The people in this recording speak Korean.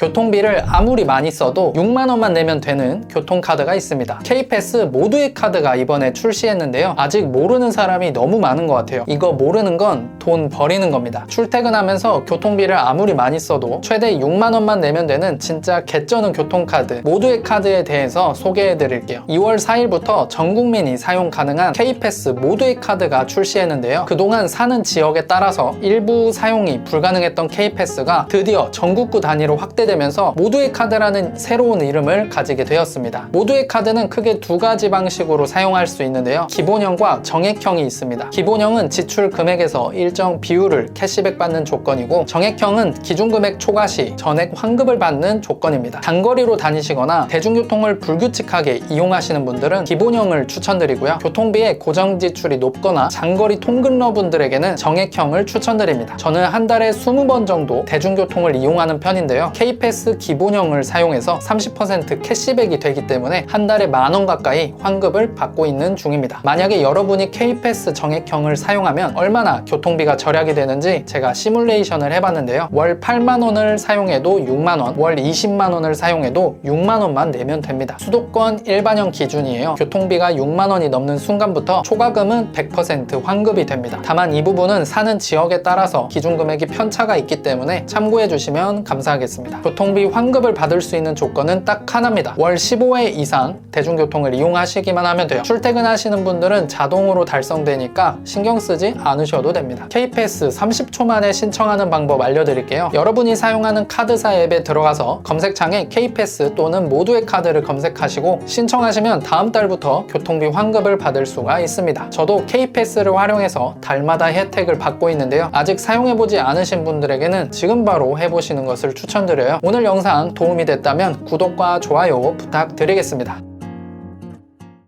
교통비를 아무리 많이 써도 6만원만 내면 되는 교통카드가 있습니다. K패스 모두의 카드가 이번에 출시했는데요. 아직 모르는 사람이 너무 많은 것 같아요. 이거 모르는 건 돈 버리는 겁니다. 출퇴근하면서 교통비를 아무리 많이 써도 최대 6만원만 내면 되는 진짜 개쩌는 교통카드 모두의 카드에 대해서 소개해 드릴게요. 2월 4일부터 전 국민이 사용 가능한 K패스 모두의 카드가 출시했는데요. 그동안 사는 지역에 따라서 일부 사용이 불가능했던 K패스가 드디어 전국구 단위로 확대 되면서 모두의 카드라는 새로운 이름을 가지게 되었습니다. 모두의 카드는 크게 두 가지 방식으로 사용할 수 있는데요. 기본형과 정액형이 있습니다. 기본형은 지출 금액에서 일정 비율을 캐시백 받는 조건이고 정액형은 기준 금액 초과 시 전액 환급을 받는 조건입니다. 장거리로 다니시거나 대중교통을 불규칙하게 이용하시는 분들은 기본형을 추천드리고요. 교통비의 고정 지출이 높거나 장거리 통근러 분들에게는 정액형을 추천드립니다. 저는 한 달에 20번 정도 대중교통을 이용하는 편인데요. K 패스 기본형을 사용해서 30% 캐시백이 되기 때문에 한 달에 만 원 가까이 환급을 받고 있는 중입니다. 만약에 여러분이 K패스 정액형을 사용하면 얼마나 교통비가 절약이 되는지 제가 시뮬레이션을 해봤는데요. 월 8만 원을 사용해도 6만 원, 월 20만 원을 사용해도 6만 원만 내면 됩니다. 수도권 일반형 기준이에요. 교통비가 6만 원이 넘는 순간부터 초과금은 100% 환급이 됩니다. 다만 이 부분은 사는 지역에 따라서 기준 금액이 편차가 있기 때문에 참고해 주시면 감사하겠습니다. 교통비 환급을 받을 수 있는 조건은 딱 하나입니다. 월 15회 이상 대중교통을 이용하시기만 하면 돼요. 출퇴근하시는 분들은 자동으로 달성되니까 신경 쓰지 않으셔도 됩니다. K패스 30초 만에 신청하는 방법 알려드릴게요. 여러분이 사용하는 카드사 앱에 들어가서 검색창에 K패스 또는 모두의 카드를 검색하시고 신청하시면 다음 달부터 교통비 환급을 받을 수가 있습니다. 저도 K패스를 활용해서 달마다 혜택을 받고 있는데요. 아직 사용해보지 않으신 분들에게는 지금 바로 해보시는 것을 추천드려요. 오늘 영상 도움이 됐다면 구독과 좋아요 부탁드리겠습니다.